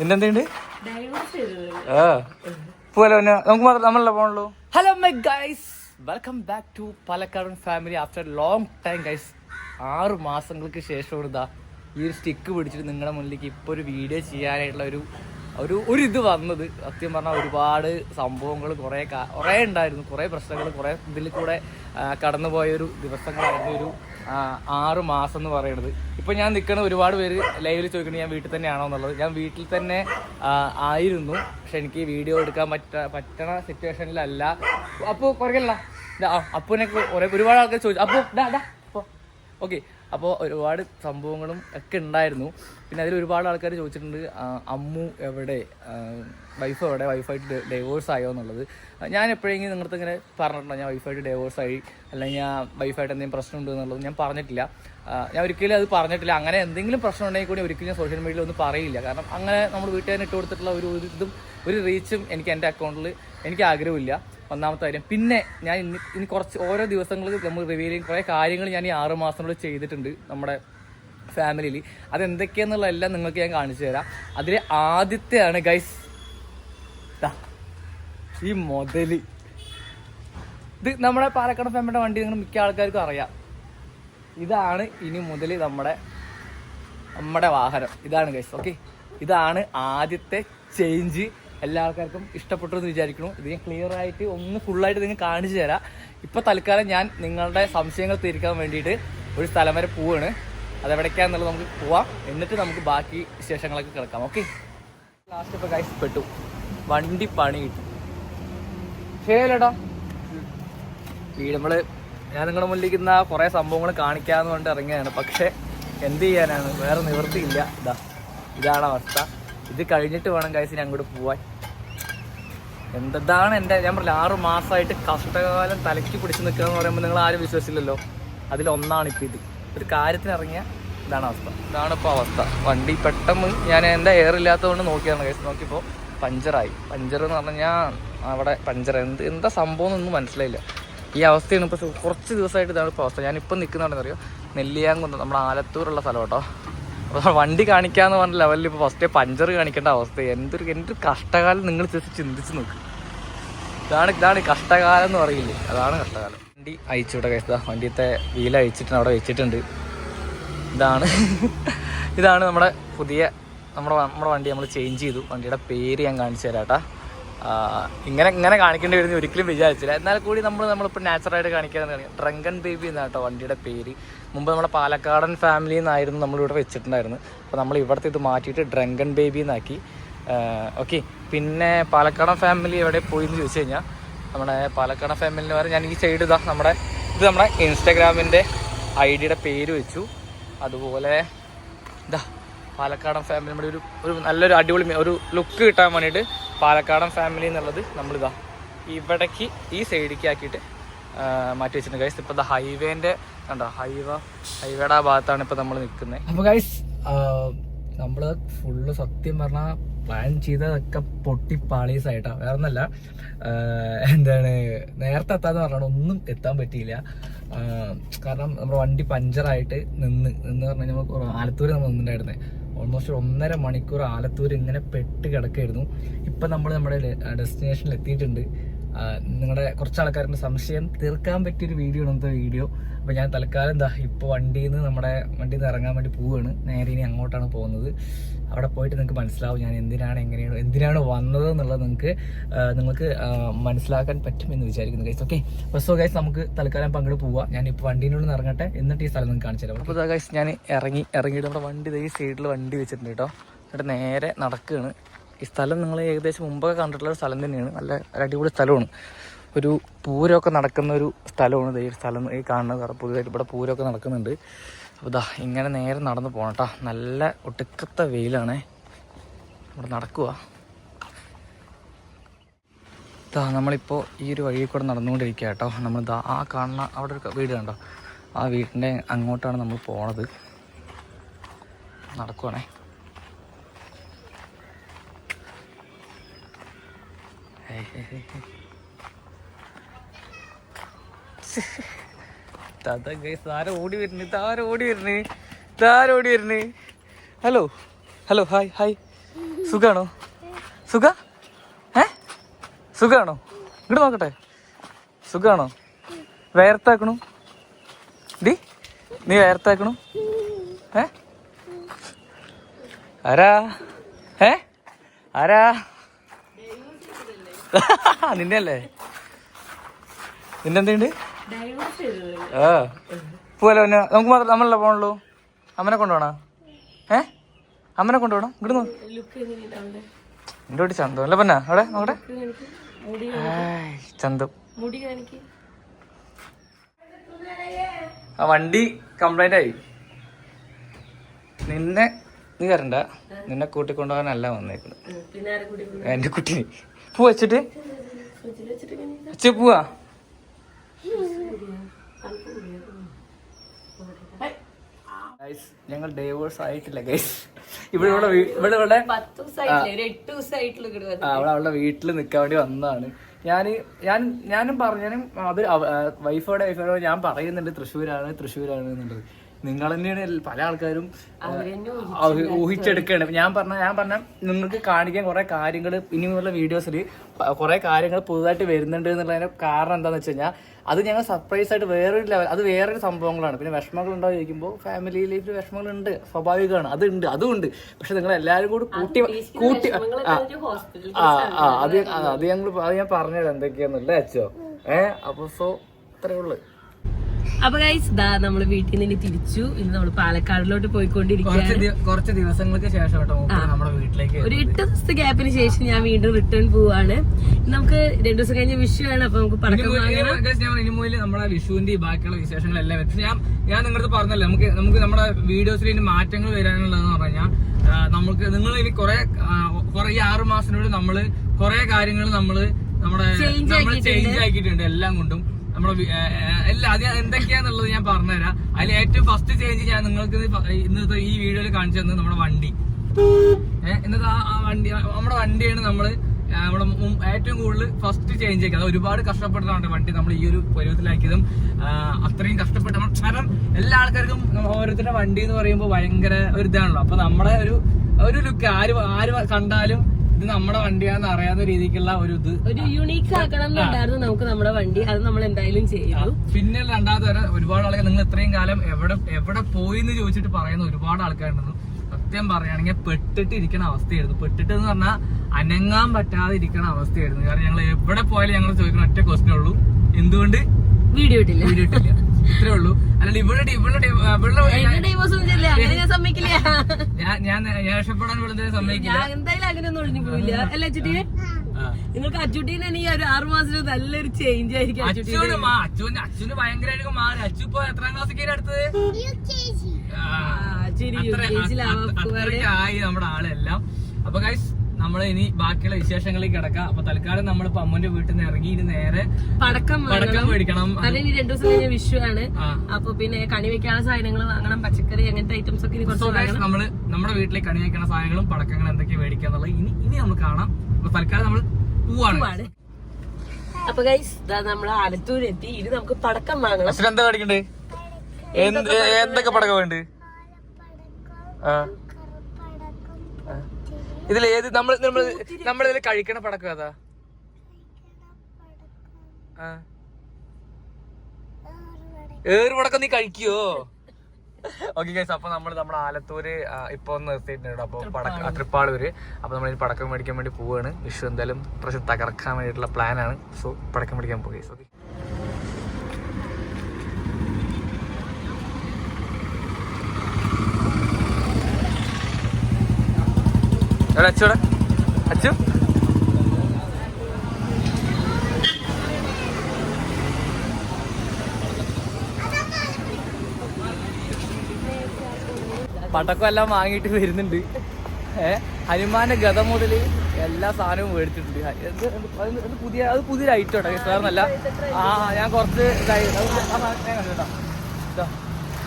നിന്റെ എന്തുണ്ട് ആ. പോലെ നമുക്ക് മാത്രം നമ്മളല്ല പോകണല്ലോ hello my guys welcome back to പാലക്കാടൻ family after long time guys ആറ് മാസങ്ങൾക്ക് ശേഷം ഇതാ ഈ ഒരു സ്റ്റിക്ക് പിടിച്ചിട്ട് നിങ്ങളുടെ മുന്നിലേക്ക് ഇപ്പോൾ ഒരു വീഡിയോ ചെയ്യാനായിട്ടുള്ള ഒരു ഒരു ഒരു ഇത് വന്നത്. സത്യം പറഞ്ഞാൽ ഒരുപാട് സംഭവങ്ങൾ കുറേ കുറേ ഉണ്ടായിരുന്നു. കുറേ പ്രശ്നങ്ങൾ കുറേ ഇതിൽ കൂടെ കടന്നുപോയ ഒരു ദിവസങ്ങളായിരുന്നു ഒരു ആറ് മാസം എന്ന് പറയുന്നത് ഇപ്പൊ ഞാൻ നിൽക്കുന്ന ഒരുപാട് പേര് ലൈവിൽ ചോദിക്കുന്നത് ഞാൻ വീട്ടിൽ തന്നെയാണോ എന്നുള്ളത്. ഞാൻ വീട്ടിൽ തന്നെ ആയിരുന്നു. പക്ഷെ എനിക്ക് വീഡിയോ എടുക്കാൻ പറ്റ പറ്റണ സിറ്റുവേഷനിലല്ല. അപ്പോൾ കുറയ്ക്കല്ല അപ്പൂനെ ഒരുപാട് ആൾക്കാർ ചോദിച്ചു. അപ്പോൾ ഓക്കെ. അപ്പോൾ ഒരുപാട് സംഭവങ്ങളും ഒക്കെ ഉണ്ടായിരുന്നു. പിന്നെ അതിൽ ഒരുപാട് ആൾക്കാർ ചോദിച്ചിട്ടുണ്ട് അമ്മു എവിടെ? വൈഫ് എവിടെ? വൈഫായിട്ട് ഡൈവോഴ്സ് ആയോ എന്നുള്ളത്. ഞാൻ എപ്പോഴെങ്കിലും നിങ്ങളുടെ ഇങ്ങനെ പറഞ്ഞിട്ടുണ്ടോ? ഞാൻ വൈഫായിട്ട് ഡൈവോഴ്സ് ആയി അല്ലെങ്കിൽ ഞാൻ വൈഫായിട്ട് എന്തെങ്കിലും പ്രശ്നമുണ്ട് എന്നുള്ളത് ഞാൻ പറഞ്ഞിട്ടില്ല. ഞാൻ ഒരിക്കലും അത് പറഞ്ഞിട്ടില്ല. അങ്ങനെ എന്തെങ്കിലും പ്രശ്നം ഉണ്ടെങ്കിൽ കൂടി ഒരിക്കലും ഞാൻ സോഷ്യൽ മീഡിയയിൽ ഒന്നും പറയില്ല. കാരണം അങ്ങനെ നമ്മൾ വീട്ടുകാരൻ ഇട്ട് കൊടുത്തിട്ടുള്ള ഒരു ഇതും ഒരു റീച്ചും എനിക്ക് എന്റെ അക്കൗണ്ടിൽ എനിക്ക് ആഗ്രഹമില്ല. ഒന്നാമത്തെ കാര്യം. പിന്നെ ഞാൻ ഇനി ഇനി കുറച്ച് ഓരോ ദിവസങ്ങളിൽ നമ്മൾ റിവീൽ ചെയ്യും. കുറേ കാര്യങ്ങൾ ഞാൻ ഈ ആറ് മാസത്തിനുള്ളിൽ ചെയ്തിട്ടുണ്ട് നമ്മുടെ ഫാമിലിയിൽ അതെന്തൊക്കെയാന്നുള്ള എല്ലാം നിങ്ങൾക്ക് ഞാൻ കാണിച്ചു തരാം. അതിൽ ആദ്യത്തെയാണ് ഗൈസ് ഈ മുതൽ ഇത് നമ്മുടെ പാലക്കാട് ഫാമിലിയുടെ വണ്ടി നിങ്ങൾ മിക്ക ആൾക്കാർക്കും അറിയാം. ഇതാണ് ഇനി മുതൽ നമ്മുടെ നമ്മുടെ വാഹനം. ഇതാണ് ഗൈസ് ഓക്കെ ഇതാണ് ആദ്യത്തെ ചേഞ്ച് എല്ലാ ആൾക്കാർക്കും ഇഷ്ടപ്പെട്ടു എന്ന് വിചാരിക്കുന്നു. ഇത് ഞാൻ ക്ലിയർ ആയിട്ട് ഒന്ന് ഫുള്ളായിട്ട് നിങ്ങൾ കാണിച്ചു തരാം. ഇപ്പൊ തൽക്കാലം ഞാൻ നിങ്ങളുടെ സംശയങ്ങൾ തീർക്കാൻ വേണ്ടിയിട്ട് ഒരു സ്ഥലം വരെ പോവാണ്. അതെവിടേക്കാന്നുള്ളത് നമുക്ക് പോവാം. എന്നിട്ട് നമുക്ക് ബാക്കി വിശേഷങ്ങളൊക്കെ കിടക്കാം ഓക്കെ ലാസ്റ്റ് ഇപ്പൊ കൈസ് പെട്ടു. വണ്ടി പണി കിട്ടും. ശരിയല്ലേടാ? ഈ നമ്മൾ ഞാൻ നിങ്ങളുടെ മുന്നിലിരിക്കുന്ന കുറെ സംഭവങ്ങൾ കാണിക്കാന്ന് കൊണ്ട് ഇറങ്ങിയതാണ് പക്ഷെ എന്ത് ചെയ്യാനാണ്? വേറെ നിവൃത്തിയില്ല. ഇതാ ഇതാണ് അവസ്ഥ. ഇത് കഴിഞ്ഞിട്ട് വേണം കൈസിന് അങ്ങോട്ട് പോവാൻ. എന്താണ് എന്റെ ഞാൻ പറഞ്ഞില്ല ആറ് മാസമായിട്ട് കഷ്ടകാലം തലയ്ക്ക് പിടിച്ച് നിൽക്കുക എന്ന് പറയുമ്പോൾ നിങ്ങൾ ആരും വിശ്വസിച്ചില്ലല്ലോ. അതിലൊന്നാണ് ഇപ്പം ഇത്. ഒരു കാര്യത്തിന് ഇറങ്ങിയ ഇതാണ് അവസ്ഥ. ഇതാണ് ഇപ്പോൾ അവസ്ഥ. വണ്ടി പെട്ടെന്ന് ഞാൻ എന്റെ എയർ ഇല്ലാത്തതുകൊണ്ട് നോക്കിയാണ് കഴിച്ച് നോക്കിയപ്പോൾ പഞ്ചറായി. പഞ്ചർ എന്ന് പറഞ്ഞാൽ അവിടെ പഞ്ചർ. എന്ത് എന്താ സംഭവം എന്നൊന്നും മനസ്സിലായില്ല. ഈ അവസ്ഥയാണ് ഇപ്പോൾ കുറച്ച് ദിവസമായിട്ട് ഇതാണ് ഇപ്പോൾ അവസ്ഥ. ഞാനിപ്പോൾ നിൽക്കുന്നതാണെന്ന് അറിയോ നെല്ലിയാങ്കുന്ന് നമ്മുടെ ആലത്തൂരുള്ള സ്ഥലം കേട്ടോ. അപ്പോൾ വണ്ടി കാണിക്കാന്ന് പറഞ്ഞ ലെവലിൽ ഇപ്പോൾ ഫസ്റ്റ് പഞ്ചർ കാണിക്കേണ്ട അവസ്ഥ. എന്തൊരു എന്തൊരു കഷ്ടകാലം നിങ്ങൾ ജസ്റ്റ് ചിന്തിച്ച് നോക്ക്. ഇതാണ് ഇതാണ് കഷ്ടകാലം എന്ന് പറയില്ലേ? അതാണ് കഷ്ടകാലം. വണ്ടി അയച്ചു ഇവിടെ കഴിച്ചതാ വണ്ടിയത്തെ വീൽ അയച്ചിട്ടുണ്ട് അവിടെ വെച്ചിട്ടുണ്ട്. ഇതാണ് ഇതാണ് നമ്മുടെ പുതിയ നമ്മുടെ നമ്മുടെ വണ്ടി നമ്മൾ ചേഞ്ച് ചെയ്തു. വണ്ടിയുടെ പേര് ഞാൻ കാണിച്ചു തരാം കേട്ടാ ആ, ഇങ്ങനെ ഇങ്ങനെ കാണിക്കേണ്ടി വരുന്ന ഒരിക്കലും വിചാരിച്ചില്ല. എന്നാൽ കൂടി നമ്മൾ നമ്മളിപ്പോൾ നാച്ചുറലായിട്ട് കാണിക്കാൻ കാണിക്കാം ഡ്രങ്കൻ ബേബി എന്നാണ് കേട്ടോ വണ്ടിയുടെ പേര്. മുമ്പ് നമ്മുടെ പാലക്കാടൻ ഫാമിലി എന്നായിരുന്നു നമ്മളിവിടെ വെച്ചിട്ടുണ്ടായിരുന്നു അപ്പോൾ നമ്മൾ ഇവിടുത്തെ ഇത് മാറ്റിയിട്ട് ഡ്രങ്കൻ ബേബി എന്നാക്കി. ഓക്കെ പിന്നെ പാലക്കാടൻ ഫാമിലി എവിടെ പോയി എന്ന് ചോദിച്ചു കഴിഞ്ഞാൽ നമ്മുടെ പാലക്കാടൻ ഫാമിലിന് വരെ ഞാൻ ഈ സൈഡ് ഇതാ നമ്മുടെ ഇത് നമ്മുടെ ഇൻസ്റ്റാഗ്രാമിന്റെ ഐ ഡിയുടെ പേര് വെച്ചു. അതുപോലെ ഇതാ പാലക്കാടൻ ഫാമിലി നമ്മുടെ ഒരു ഒരു നല്ലൊരു അടിപൊളി ഒരു ലുക്ക് കിട്ടാൻ വേണ്ടിയിട്ട് പാലക്കാടൻ ഫാമിലി എന്നുള്ളത് നമ്മളിതാ ഇവിടേക്ക് ഈ സൈഡിലേക്ക് ആക്കിയിട്ട് മാറ്റി വെച്ചിട്ടുണ്ട്. ഗൈസ് ഇപ്പോൾ ഹൈവേന്റെ കണ്ടോ? ഹൈവേ ഹൈവേയുടെ ആ ഭാഗത്താണ് ഇപ്പോൾ നമ്മൾ നിൽക്കുന്നത് അപ്പോൾ ഗൈസ് നമ്മൾ ഫുള്ള് സത്യം പറഞ്ഞാൽ പ്ലാൻ ചെയ്തതൊക്കെ പൊട്ടി പാളീസായിട്ടാ വേറെ ഒന്നല്ല എന്താണ് നേരത്തെ എത്താന്ന് പറഞ്ഞാൽ ഒന്നും എത്താൻ പറ്റിയില്ല. കാരണം നമ്മുടെ വണ്ടി പഞ്ചറായിട്ട് നിന്ന് നിന്ന് പറഞ്ഞാൽ നമ്മൾ ആലത്തൂർ നമ്മൾ നിന്നിട്ടുണ്ടായിരുന്നത് ഓൾമോസ്റ്റ് ഒന്നര മണിക്കൂർ ആലത്തൂർ ഇങ്ങനെ പെട്ട് കിടക്കായിരുന്നു. ഇപ്പം നമ്മൾ നമ്മുടെ ഡെസ്റ്റിനേഷനിൽ എത്തിയിട്ടുണ്ട്. നിങ്ങളുടെ കുറച്ച് ആൾക്കാരുടെ സംശയം തീർക്കാൻ പറ്റിയൊരു വീഡിയോ ആണ് ഇന്നത്തെ വീഡിയോ അപ്പോൾ ഞാൻ തൽക്കാലം എന്താ ഇപ്പോൾ വണ്ടിയിൽ നിന്ന് നമ്മുടെ വണ്ടിയിൽ നിന്ന് ഇറങ്ങാൻ വേണ്ടി പോവുകയാണ് നേരെ ഇനി അങ്ങോട്ടാണ് പോകുന്നത്. അവിടെ പോയിട്ട് നിങ്ങൾക്ക് മനസ്സിലാവും ഞാൻ എന്തിനാണ് എങ്ങനെയാണ് എന്തിനാണ് വന്നത് എന്നുള്ളത് നിങ്ങൾക്ക് നിങ്ങൾക്ക് മനസ്സിലാക്കാൻ പറ്റുമെന്ന് വിചാരിക്കുന്നു ഗൈസ് ഓക്കെ അപ്പോൾ സോ ഗൈസ് നമുക്ക് തൽക്കാലം പങ്കെടു പോവാം. ഞാൻ ഇപ്പോൾ വണ്ടീനുള്ളിൽ നിന്ന് ഇറങ്ങട്ടെ. എന്നിട്ട് ഈ സ്ഥലം നിങ്ങൾക്ക് കാണിച്ചു തരാം. അപ്പോൾ ഗൈസ് ഞാൻ ഇറങ്ങി ഇറങ്ങിയിട്ട് നമ്മുടെ വണ്ടി ഈ സൈഡിൽ വണ്ടി വെച്ചിട്ടുണ്ട് കേട്ടോ. എന്നിട്ട് നേരെ നടക്കുകയാണ് ഈ സ്ഥലം നിങ്ങൾ ഏകദേശം മുമ്പൊക്കെ കണ്ടിട്ടുള്ള സ്ഥലം തന്നെയാണ്. നല്ല അടിപൊളി സ്ഥലമാണ്. ഒരു പൂരമൊക്കെ നടക്കുന്ന ഒരു സ്ഥലമാണ് ദേ ഈ സ്ഥലം ഈ കാണുന്നത് കാരണം പുതിയതായിട്ട് ഇവിടെ പൂരമൊക്കെ നടക്കുന്നുണ്ട്. അപ്പോൾ ഇതാ ഇങ്ങനെ നേരെ നടന്ന് പോകണം കേട്ടോ നല്ല ഒടുക്കത്തെ വെയിലാണേ. ഇവിടെ നടക്കുക ഇതാ നമ്മളിപ്പോൾ ഈ ഒരു വഴിയിൽ കൂടെ നടന്നുകൊണ്ടിരിക്കുക കേട്ടോ നമ്മൾ ഇതാ ആ കാണുന്ന അവിടെ ഒരു വീട് കണ്ടോ? ആ വീടിന്റെ അങ്ങോട്ടാണ് നമ്മൾ പോണത്. നടക്കുവാണേ. ഹേയ്. ഗൈസ് ആരോ ഓടി വരുന്നു? താരം ഓടി വരുന്നു? താരം ഓടി വരുന്നു? ഹലോ ഹലോ ഹായ് ഹായ് സുഖാണോ? സുഖ? ഏ? സുഖാണോ? ഇങ്ങോട്ട് നോക്കട്ടെ. സുഖാണോ? വേർത്താക്കണു? ഡി നീ വേർത്താക്കണു? ഏ? ആരാ? ഏ? ആരാ? നിന്നെ അല്ലേ നിന്റെ എന്തുണ്ട് ആ. പോവല്ലോ പിന്നെ നമുക്ക് മാത്രം നമ്മളല്ല പോണല്ലോ അമ്മനെ കൊണ്ടുപോണോ? ഏ? അമ്മനെ കൊണ്ടുപോകണം ഇങ്ങോട്ട് വീട്ടിൽ ചന്തം. അല്ല പന്ന? അവിടെ നോക്കട്ടെ ചന്തം. ആ വണ്ടി കംപ്ലൈന്റ് ആയി. നിന്നെ നീ വരണ്ട. നിന്നെ കൂട്ടിക്കൊണ്ടുപോകാനല്ല വന്നേക്കുന്നത് എന്റെ കുട്ടിനെ പൂ വെച്ചിട്ട്? ഫ്രിഡ്ജിൽ വെച്ചിട്ട് ഇങ്ങനെ അച്ഛ പോവാ Guys, ഞങ്ങൾ ഡൈവേഴ്സ് ആയിട്ടില്ല ഗൈസ് ഇവിടെ ഇവിടെ ഇവിടെ ഇവിടെ അവിടെ അവളുടെ വീട്ടിൽ നിൽക്കാൻ വേണ്ടി വന്നതാണ്. ഞാൻ ഞാൻ ഞാനും പറഞ്ഞാലും അത് വൈഫോടെ വൈഫോടെ ഞാൻ പറയുന്നുണ്ട് തൃശ്ശൂരാണ് തൃശ്ശൂരാണ് എന്നുള്ളത്. നിങ്ങൾ തന്നെയാണ് പല ആൾക്കാരും ഊഹിച്ചെടുക്കുകയാണ് ഞാൻ പറഞ്ഞ ഞാൻ പറഞ്ഞ നിങ്ങൾക്ക് കാണിക്കാൻ കുറെ കാര്യങ്ങൾ ഇനിയുള്ള വീഡിയോസിൽ കുറെ കാര്യങ്ങൾ പുതുതായിട്ട് വരുന്നുണ്ട് എന്നുള്ളതിന്റെ കാരണം എന്താണെന്ന് വെച്ച് കഴിഞ്ഞാൽ അത് ഞങ്ങൾ സർപ്രൈസ് ആയിട്ട് വേറൊരു ലെവൽ അത് വേറൊരു സംഭവങ്ങളാണ്. പിന്നെ വിഷമങ്ങൾ ഉണ്ടോ ചോദിക്കുമ്പോൾ ഫാമിലി ലൈഫിൽ വിഷമങ്ങളുണ്ട്. സ്വാഭാവികമാണ്. അതുണ്ട്. അതുണ്ട് പക്ഷെ നിങ്ങൾ എല്ലാവരും കൂടി കൂട്ടി കൂട്ടി ആ ആ അത് അത് ഞങ്ങൾ അത് ഞാൻ പറഞ്ഞുതരാം. എന്തൊക്കെയാന്നല്ലേ അച്ഛോ. ഏഹ് അപ്പൊ സോ അത്രേ ഉള്ളു. അപ്പൊ ഗൈസ് ദാ നമ്മൾ വീട്ടിൽ നിന്ന് തിരിച്ചു. ഇന്ന് നമ്മൾ പാലക്കാടിലോട്ട് പോയിക്കൊണ്ടിരിക്കുകയാണ്. കുറച്ച് ദിവസങ്ങൾക്ക് ശേഷം നമ്മുടെ വീട്ടിലേക്ക് ഒരു എട്ട് ദിവസത്തെ ഗ്യാപ്പിന് ശേഷം ഞാൻ വീണ്ടും റിട്ടേൺ പോവാണ്. നമുക്ക് രണ്ടു ദിവസം കഴിഞ്ഞ വിഷു ആണ് അപ്പൊ നമുക്ക് പടക്കം വാങ്ങണം. നമ്മുടെ വിഷുവിന്റെ ബാക്കിയുള്ള വിശേഷങ്ങളെല്ലാം വെച്ച് ഞാൻ ഞാൻ നിങ്ങളുടെ പറഞ്ഞല്ലോ നമുക്ക് നമുക്ക് നമ്മുടെ വീഡിയോസിൽ ഇനി മാറ്റങ്ങൾ വരാനുള്ളതെന്ന് പറഞ്ഞാൽ നമുക്ക് നിങ്ങൾ ഇനി കുറെ കുറെ ഈ ആറു മാസത്തിനുള്ളിൽ നമ്മൾ കുറെ കാര്യങ്ങൾ നമ്മൾ നമ്മുടെ നമ്മൾ ചേഞ്ച് ആക്കിയിട്ടുണ്ട് എല്ലാം കൊണ്ടും. നമ്മുടെ എല്ലാം അത് എന്തൊക്കെയാന്നുള്ളത് ഞാൻ പറഞ്ഞുതരാം. അതിൽ ഏറ്റവും ഫസ്റ്റ് ചേഞ്ച് ഞാൻ നിങ്ങൾക്ക് ഇന്നത്തെ ഈ വീഡിയോയിൽ കാണിച്ചു തന്നത് നമ്മുടെ വണ്ടി. ഏഹ് ഇന്നത്തെ ആ വണ്ടി നമ്മുടെ വണ്ടിയാണ് നമ്മൾ നമ്മുടെ ഏറ്റവും കൂടുതൽ ഫസ്റ്റ് ചേഞ്ച് ആക്കിയത്. ഒരുപാട് കഷ്ടപ്പെട്ടതാണ് വണ്ടി നമ്മൾ ഈ ഒരു പരുവത്തിലാക്കിയതും അത്രയും കഷ്ടപ്പെട്ട കാരണം എല്ലാ ആൾക്കാർക്കും ഓരോരുത്തരുടെ വണ്ടി എന്ന് പറയുമ്പോൾ ഭയങ്കര ഒരു ഇതാണല്ലോ. അപ്പൊ നമ്മുടെ ഒരു ഒരു ലുക്ക് ആര് ആര് കണ്ടാലും ഇത് നമ്മുടെ വണ്ടിയാന്ന് അറിയാത്ത രീതിക്കുള്ള ഒരു ഇത്. ഒരു യുണീക്ക് ആക്കണം എന്നുണ്ടായിരുന്നു നമുക്ക് നമ്മുടെ വണ്ടി. അത് നമ്മൾ എന്തായാലും ചെയ്തു. പിന്നെ രണ്ടാമത്തെ വരെ ഒരുപാട് ആളുകൾ നിങ്ങൾ ഇത്രയും കാലം എവിടെ എവിടെ പോയി എന്ന് ചോദിച്ചിട്ട് പറയുന്ന ഒരുപാട് ആൾക്കാരുണ്ടെന്ന് സത്യം പറയുകയാണെങ്കിൽ പെട്ടിട്ട് ഇരിക്കുന്ന അവസ്ഥയായിരുന്നു. പെട്ടിട്ട് എന്ന് പറഞ്ഞാൽ അനങ്ങാൻ പറ്റാതെ ഇരിക്കുന്ന അവസ്ഥയായിരുന്നു. കാരണം ഞങ്ങൾ എവിടെ പോയാലും ഞങ്ങൾ ചോദിക്കുന്ന ഒറ്റ ക്വസ്റ്റ്യൻ ഉള്ളൂ. എന്തുകൊണ്ട്? വീഡിയോ ഇട്ടില്ല. വീഡിയോ ഇട്ടില്ല. ഇത്രേ ഉള്ളൂ. അല്ലാണ്ട് ഇവിടെ ഇവിടെ ഒന്നും അങ്ങനെ ഞാൻ സമ്മതിക്കില്ല. ഞാൻ ഞാൻ ഞാൻ രക്ഷപ്പെടാൻ വിളിച്ചത് സമ്മതിക്കില്ല. ഞാൻ എന്തായാലും ഒഴിഞ്ഞു പോവില്ല. അല്ല അച്ചുട്ടി. നിങ്ങൾക്ക് അച്ചുട്ടീനെ ഈ ഒരു ആറു മാസത്തിൽ നല്ലൊരു ചേഞ്ച് ആയിരിക്കും അച്ഛന് അച്ഛന് അച്ഛന് ഭയങ്കരമായിട്ട് മാറി. അച്ഛൻ ഇപ്പൊ എത്രാം ക്ലാസ്സൊക്കെ അടുത്തത്. ശരി ആയി നമ്മുടെ ആളെല്ലാം. അപ്പൊ ഗൈസ് നമ്മൾ ഇനി ബാക്കിയുള്ള വിശേഷങ്ങളിലേക്ക് കിടക്കാം. അപ്പൊ തൽക്കാലം നമ്മൾ പമ്മുന്റെ അമ്മന്റെ വീട്ടിൽ നിന്ന് ഇറങ്ങി ഇനി നേരെ പടക്കം പടക്കം വാങ്ങണം മേടിക്കണം ഇനി രണ്ടു ദിവസം കഴിഞ്ഞ വിഷു ആണ്. ആ. അപ്പൊ പിന്നെ കണി വെക്കാനുള്ള സാധനങ്ങൾ വാങ്ങണം. പച്ചക്കറി അങ്ങനത്തെ ഐറ്റംസ് ഒക്കെ നമ്മൾ നമ്മുടെ വീട്ടിലെ കണി വെക്കണ സാധനങ്ങളും പടക്കങ്ങളും എന്തൊക്കെ മേടിക്കാന്നുള്ളത് ഇനി ഇനി നമ്മൾ കാണാം. അപ്പൊ തൽക്കാലം നമ്മൾ പോവാണ്. അപ്പൊ ഗൈസ് നമ്മൾ ആലത്തൂർ എത്തി. ഇനി നമുക്ക് പടക്കം വാങ്ങണം. എന്താ മേടിക്കണ്ടേ? എന്തൊക്കെ പടക്കം വേണ്ട ഇതിൽ ഏത് നമ്മൾ നമ്മൾ നമ്മളിതിൽ കഴിക്കണ പടക്കം അതാ. ഏറ് പടക്കം നീ കഴിക്കോ? ഓക്കെ ഗൈസ് അപ്പൊ നമ്മൾ നമ്മുടെ ആലത്തൂര് ഇപ്പൊ ഒന്ന് നിർത്തിയിട്ടുണ്ട് അപ്പൊ പടക്ക തൃപ്പാളൂര് അപ്പൊ നമ്മൾ പടക്കം മേടിക്കാൻ വേണ്ടി പോവാണ്. വിഷു എന്തായാലും പ്രശ്നം തകർക്കാൻ വേണ്ടിയിട്ടുള്ള പ്ലാനാണ് സോ പടക്കം മേടിക്കാൻ പോയി ഓക്കെ എവിടെ അച്ചൂടെ അച്ചു? പടക്കം എല്ലാം വാങ്ങിയിട്ട് വരുന്നുണ്ട്. ഏഹ് ഹനുമാന്റെ ഗത മുതൽ എല്ലാ സാധനവും മേടിച്ചിട്ടുണ്ട്. പുതിയ അത് പുതിയൊരു ഐറ്റം കേട്ടോ സാറിനല്ല. ആ ഞാൻ കുറച്ച് ഇതായി. ഞാൻ കണ്ടു കേട്ടോ.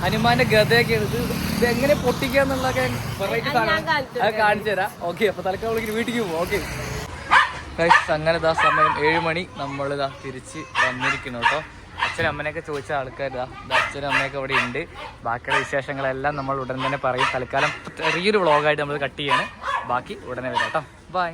ഹനുമാന്റെ ഗതയൊക്കെ ഇത് ഇത് എങ്ങനെ പൊട്ടിക്കാന്നുള്ളതൊക്കെ വെറൈറ്റി സാധനം. അത് കാണിച്ചു തരാം. ഓക്കെ അപ്പൊ വിളിക്കുന്നു വീട്ടിലേക്ക് പോകും ഓക്കെ അങ്ങനെ ഇതാ സമയം ഏഴ് മണി നമ്മൾ ഇതാ തിരിച്ച് വന്നിരിക്കുന്നു കേട്ടോ. അച്ഛനും അമ്മനെയൊക്കെ ചോദിച്ച ആൾക്കാരാ അച്ഛനും അമ്മയൊക്കെ അവിടെ ഉണ്ട്. ബാക്കിയുള്ള വിശേഷങ്ങളെല്ലാം നമ്മൾ ഉടൻ തന്നെ പറയും. തൽക്കാലം ചെറിയൊരു വ്ളോഗായിട്ട് നമ്മൾ കട്ട് ചെയ്യാണ്. ബാക്കി ഉടനെ വരാം കേട്ടോ. ബൈ